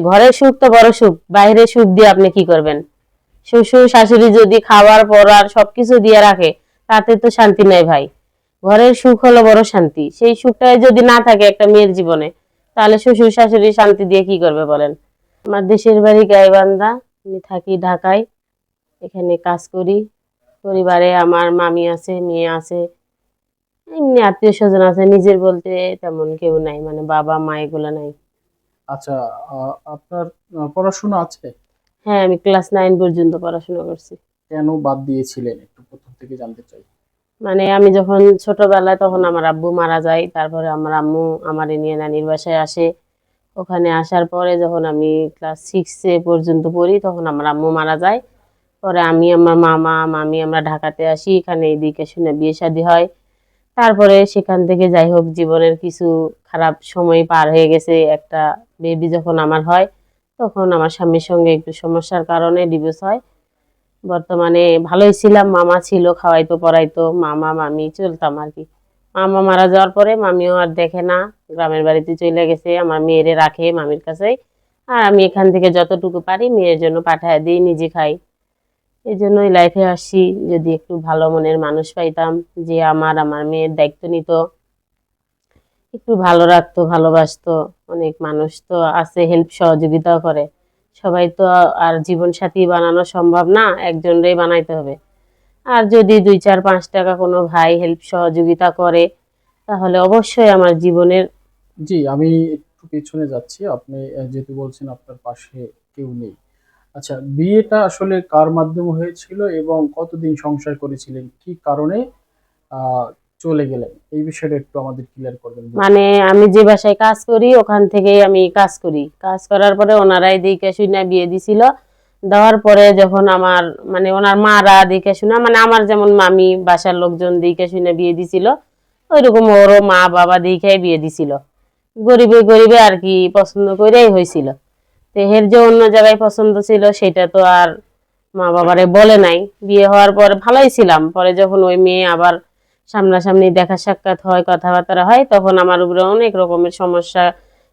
ঘরের সুখ তো বড় সুখ, বাইরের সুখ দিয়ে আপনি কি করবেন? শ্বশুর, শাশুড়ি যদি খাবার পরার সবকিছু দিয়ে রাখে, তাতে তো শান্তি নাই ভাই। ঘরের সুখ হলো বড় শান্তি। সেই সুখটাই যদি না থাকে একটা মেয়ের জীবনে, তাহলে শ্বশুর, শাশুড়ি শান্তি দিয়ে কি করবে বলেন? আমার দেশের বাড়ি গাইবান্ধা, আমি থাকি ঢাকায়। এখানে কাজ করি। পরিবারে আমার মামি আছে, মেয়ে আছে, এমনি আত্মীয় স্বজন আছে, নিজের বলতে তেমন কেউ নাই মানে বাবা মা এগুলো নাই। আচ্ছা আপনার পড়াশোনা আছে? হ্যাঁ আমি ক্লাস নাইন পর্যন্ত পড়াশোনা করছি। কেন বাদ দিয়েছিলেন? একটু প্রথম থেকে জানতে চাই। মানে আমি যখন ছোটবেলায় তখন আমার আব্বু মারা যায় তারপরে আমার আম্মু আমার নিয়ে নানির বাসায় আসে। ওখানে আসার পরে যখন আমি ক্লাস সিক্সে পর্যন্ত পড়ি তখন আমার আম্মু মারা যায়। পরে আমি আমার মামা মামি আমরা ঢাকাতে আসি এখানে এদিকে শুনে বিয়ে শাদী হয়। তারপরে সেখান থেকে যাই হোক, জীবনের কিছু খারাপ সময় পার হয়ে গেছে, একটা বেবি যখন আমার হয়, তখন আমার স্বামীর সঙ্গে একটু সমস্যার কারণে ডিভোর্স হয়। বর্তমানে ভালোই ছিলাম, মামা ছিল, খাওয়াইতো, পড়াইতো, মামা, মামি চলতাম আর কি। মামা মারা যাওয়ার পরে মামিও আর দেখে না, গ্রামের বাড়িতে চলে গেছে, আমার মেয়েরে রাখে মামির কাছে আর আমি এখান থেকে যতটুকু পারি মেয়ের জন্য পাঠায় দিই, নিজে খাই। এই জন্যই লাইফে আসছি যদি একটু ভালো মনের মানুষ পাইতাম, যে আমার আমার মেয়ের দায়িত্ব নিত। একটু ভালো রাখতো, ভালোবাসতো, অনেক মানুষ তো আছে হেল্প সহযোগিতাও করে। সবাই তো আর জীবন সাথী বানানো সম্ভব না, একজনরেই বানাইতে হবে। আর যদি দুই চার পাঁচ টাকা কোনো ভাই হেল্প সহযোগিতা করে, তাহলে অবশ্যই আমার জীবনের জি, আমি একটু পেছনে যাচ্ছি। আপনি যেহেতু বলছেন আপনার পাশে কেউ নেই আচ্ছা বিয়েটা আসলে কার মাধ্যমে হয়েছিল এবং কতদিন সংসার করেছিলেন? কি কারণে চলে গেলেন? এই বিষয়টা একটু আমাদের ক্লিয়ার করবেন। মানে আমি যে বাসায় কাজ করি, ওখান থেকেই আমি কাজ করি। কাজ করার পরে ওনারাই দিকে শুনে বিয়ে দিছিল। দেওয়ার পরে যখন আমার মানে ওনার মারা দিকে শুনে মানে আমার যেমন মামি বাসার লোকজন দিকে শুনে বিয়ে দিছিল, ওইরকম ওরও মা বাবা দিকে বিয়ে দিছিল। গরিবে গরিবে আর কি পছন্দ করেই হয়েছিল। এর যে অন্য জায়গায় পছন্দ ছিল, সেটা তো আর মা বাবারে বলে নাই। বিয়ে হওয়ার পর ভালোই ছিলাম। পরে যখন ওই মেয়ে আবার সামনাসামনি দেখা সাক্ষাৎ হয়, কথাবার্তা হয়, তখন আমার উপরে অনেক রকমের সমস্যা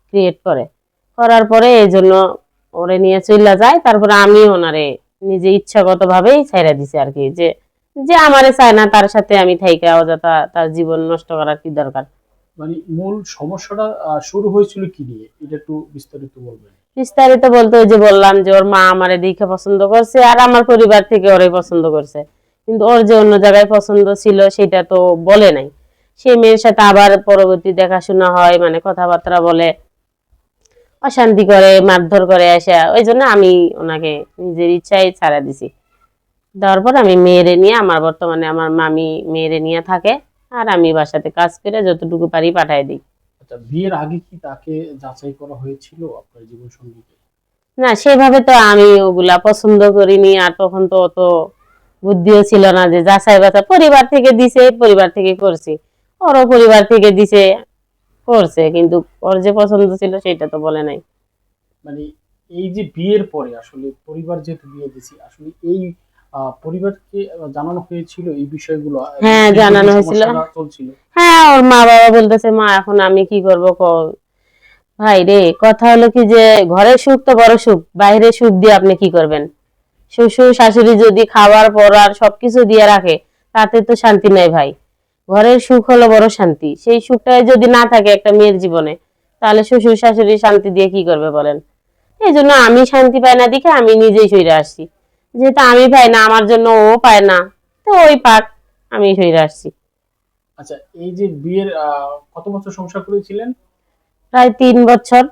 ক্রিয়েট করে। করার পরে এই জন্য ওরে নিয়ে চইলা যায়। তারপরে আমি ওনারে নিজে ইচ্ছাগত ভাবেই ছাইরা দিছি আর কি। যে যে আমারে চায় না, তার সাথে আমি থাইকা অযথা তার জীবন নষ্ট করার কি দরকার? মানে মূল সমস্যাটা শুরু হয়েছিল কি নিয়ে? এটা একটু বিস্তারিত বলবেন। বিস্তারিত বলতে ওই যে বললাম যে ওর মা আমারে দেখে পছন্দ করছে আর আমার পরিবার থেকে ওরে পছন্দ করছে। কিন্তু ওর যে অন্য জায়গায় পছন্দ ছিল সেটা তো বলে নাই। সেই মেয়ের সাথে আবার পরবর্তী দেখাশোনা হয় মানে কথাবার্তা বলে, অশান্তি করে, মারধর করে এসে ওই জন্য আমি ওনাকে নিজের ইচ্ছায় ছাড়া দিছি। দেওয়ার পর আমি মেয়েরে নিয়ে, আমার বর্তমানে আমার মামি মেয়েরে নিয়ে থাকে আর আমি বাসাতে কাজ করে যতটুকু পারি পাঠাই দিই। আচ্ছা বিয়ের আগে কি তাকে যাচাই করা হয়েছিল আপনার জীবন সঙ্গীকে? না সেভাবে তো আমি ওগুলা পছন্দ করিনি আর তখন তো অত বুদ্ধিও ছিল না যে যাচাই বাছাই। পরিবার থেকে দিছে পরিবার থেকে করছি। ওরও পরিবার থেকে দিছে করছে কিন্তু ওর যে পছন্দ ছিল সেটা তো বলে নাই। মানে এই যে বিয়ের পরে আসলে পরিবার যেহেতু বিয়ে দিছি আসলে এই পরিবারকে জানানো হয়েছিল এই বিষয়গুলো? হ্যাঁ, জানানো হয়েছিল। চলছিল? হ্যাঁ ওর মা বাবা বলতেছে, মা, এখন আমি কি করব ভাই রে, কথা হলো কি যে, ঘরের সুখ তো বড় সুখ বাইরের সুখ দিয়ে আপনি কি করবেন? শ্বশুর, শাশুড়ি যদি খাবার পরার সবকিছু দিয়ে রাখে, তাতে তো শান্তি নাই ভাই। ঘরের সুখ হলো বড় শান্তি। সেই সুখটাই যদি না থাকে একটা মেয়ের জীবনে, তাহলে শ্বশুর, শাশুড়ি শান্তি দিয়ে কি করবে বলেন? এই জন্য আমি শান্তি পাই না দেখে আমি নিজেই সইরে আসছি। যেহেতু আমি পাই না, আমার জন্য ও পায় না, তো ওই পাক, আমি সইরে আসছি। আচ্ছা এই যে বিয়ের কত বছর সংসার করেছিলেন? প্রায় তিন বছর।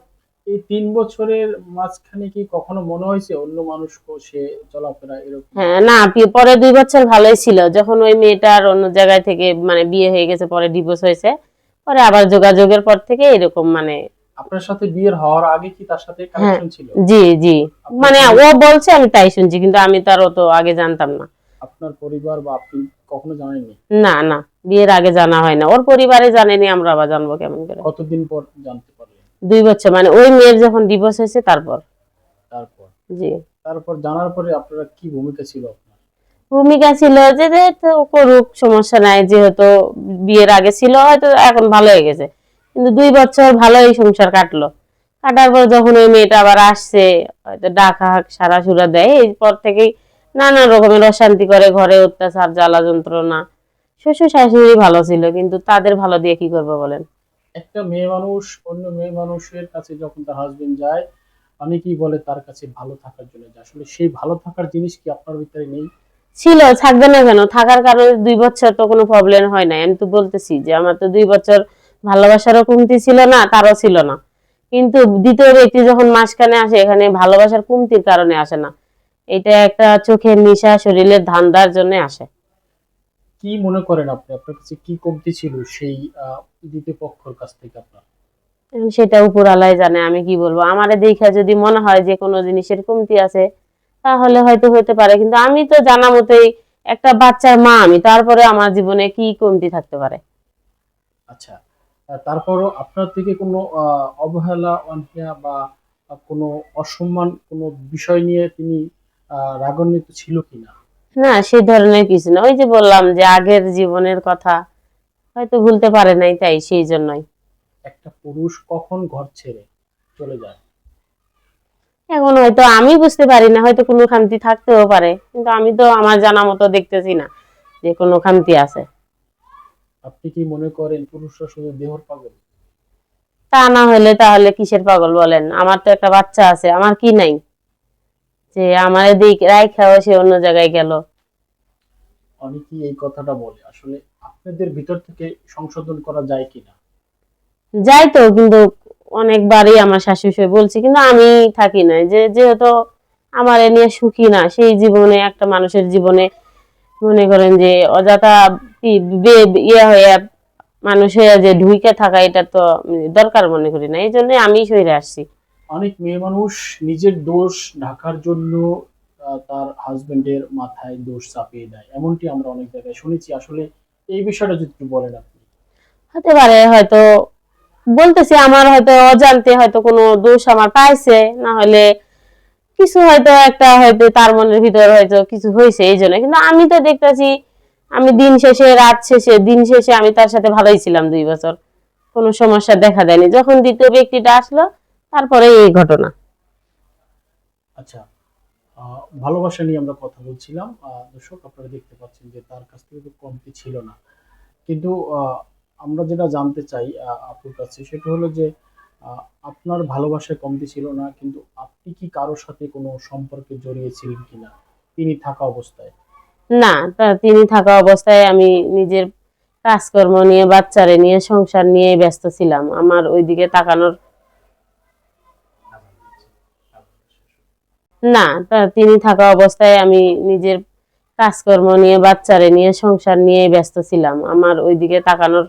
এই তিন বছরের মাঝখানে কি কখনো মনে হয়েছে অন্য মানুষ সে চলাফেরা এরকম? হ্যাঁ না পরে দুই বছর ভালোই ছিল। যখন ওই মেয়েটার অন্য জায়গায় থেকে মানে বিয়ে হয়ে গেছে পরে ডিভোর্স হয়েছে পরে আবার যোগাযোগের পর থেকে এরকম মানে আপনার সাথে বিয়ের হওয়ার আগে কি তার সাথে কানেকশন ছিল? জি জি। মানে ও বলছে আমি তাই শুনছি কিন্তু আমি তার অত আগে জানতাম না। আপনার পরিবার বা আপনি কখনো জানেননি? না না। বিয়ের আগে জানা হয় না। ওর পরিবারে জানেনি আমরা আবার জানব কেমন করে। কতদিন পর জানতে পারলেন? দুই বছর। মানে ওই মেয়ের যখন ডিভোর্স হয়েছে তারপর। তারপর? জি। তারপর জানার পরে আপনারা কি ভূমিকা ছিল আপনার? ভূমিকা ছিল যে যে করুক সমস্যা নাই। যেহেতু বিয়ের আগে ছিল হয়তো এখন ভালো হয়ে গেছে। কিন্তু দুই বছর ভালোই সংসার কাটলো। কাটার পর যখন ওই মেয়েটা আবার আসছে হয়তো ডাকা সারা সুরা দেয় এরপর থেকেই নানা রকমের অশান্তি করে ঘরে অত্যাচার জ্বালা যন্ত্রণা। শ্বশুর শাশুড়ি ভালো ছিল কিন্তু তাদের ভালো দিয়ে কি করব বলেন? একটা মেয়ে মানুষ অন্য মেয়ে মানুষের কাছে যখন তার হাজবেন্ড যায় অনেকেই বলে তার কাছে ভালো থাকার জন্য যায়। আসলে সেই ভালো থাকার জিনিস কি আপনার ভিতরে নেই? ছিল থাকবে না কেন? থাকার কারণে দুই বছর তো কোনো প্রবলেম হয় না আমি তো বলতেছি যে আমার তো দুই বছর ভালোবাসারও কমতি ছিল না তারও ছিল না। কিন্তু দ্বিতীয় ব্যক্তি যখন মাঝখানে আসে এখানে ভালোবাসার কমতির কারণে আসে না। এটা একটা চোখের নিশা শরীরের ধান্দার জন্য আসে। কি মনে করেন আপনি? আপনার কাছে কি কমতি ছিল সেই দ্বিতীয় পক্ষর কাছ থেকে আপনার? সেটা উপর আলাই জানে আমি কি বলব? আমারে দেখা যদি মনে হয় যে কোনো জিনিসের কমতি আছে তাহলে হয়তো হতে পারে। কিন্তু আমি তো জানা মতোই একটা বাচ্চার মা আমি তারপরে আমার জীবনে কি কমতি থাকতে পারে? আচ্ছা তারপরও আপনার থেকে কোনো অবহেলা অনীহা বা কোনো অসম্মান কোনো বিষয় নিয়ে তিনি রাগান্বিত ছিল কিনা? না সেই ধরনের কিছু না। ওই যে বললাম যে আগের জীবনের কথা হয়তো ভুলতে পারে নাই তাই সেই জন্যই। একটা পুরুষ কখন ঘর ছেড়ে চলে যায়? এখন হয়তো আমি বুঝতে পারি না হয়তো কোনো খামতি থাকতেও পারে। কিন্তু আমি তো আমার জানা মতো দেখতেছি না যে কোনো খামতি আছে। আপনি কি মনে করেন পুরুষরা শুধু দেহর পাগল? তা না হলে তাহলে কিসের পাগল বলেন? আমার তো একটা বাচ্চা আছে আমার কি নাই? যে আমার এদিক রাইখাও সে অন্য জায়গায় গেল। অনেকেই এই কথাটা বলে আসলে আপনাদের ভিতর থেকে সংশোধন করা যায় কিনা? যাই তো কিন্তু অনেকবারই আমার শাশুড়ি বলছি কিন্তু আমি থাকি না যে যেহেতু আমার এ নিয়ে সুখী না সেই জীবনে একটা মানুষের জীবনে মনে করেন যে অযথা ইয়ে হয়ে মানুষ হয়ে যে ঢুইকে থাকা এটা তো দরকার মনে করি না। এই জন্য আমি সইরে আসছি। অনেক মেয়ে মানুষ নিজের দোষ ঢাকার জন্য তার হাজবেন্ডের মাথায় দোষ চাপিয়ে দেয়। এমনটি আমরা অনেক জায়গায় শুনেছি। আসলে এই বিষয়টা যদি একটু বলেন আপনি। হতে পারে হয়তো বলতেছি, আমার হয়তো অজান্তে হয়তো কোনো দোষ আমার পাইছে, না হলে কিছু হয়তো একটা হয়তো তার মনের ভিতর হয়তো কিছু হয়েছে এই জন্য। কিন্তু আমি তো দেখতেছি, আমি দিন শেষে, রাত শেষে, দিন শেষে আমি তার সাথে ভালোই ছিলাম দুই বছর। কোনো সমস্যা দেখা দেয়নি। যখন দ্বিতীয় ব্যক্তিটা আসলো তারপরে এই ঘটনা। আচ্ছা ভালোবাসা নিয়ে আমরা কথা বলছিলাম। দর্শক আপনারা দেখতে পাচ্ছেন যে তার কাছ থেকে তো কমতি ছিল না। কিন্তু আমরা যেটা জানতে চাই আপুর কাছে সেটা হলো যে আপনার ভালোবাসায় কমতি ছিল না কিন্তু আপনি কি কারোর সাথে কোনো সম্পর্কে জড়িয়েছিলেন কিনা? তিনি থাকা অবস্থায়। না তা তিনি থাকা অবস্থায় আমি নিজের কাজকর্ম নিয়ে বাচ্চারে নিয়ে সংসার নিয়ে ব্যস্ত ছিলাম। আমার ওইদিকে তাকানোর না, তা তিনি থাকা অবস্থায় আমি নিজের কাজকর্ম নিয়ে, বাচ্চারে নিয়ে, সংসার নিয়ে ব্যস্ত ছিলাম। আমার ওইদিকে তাকানোর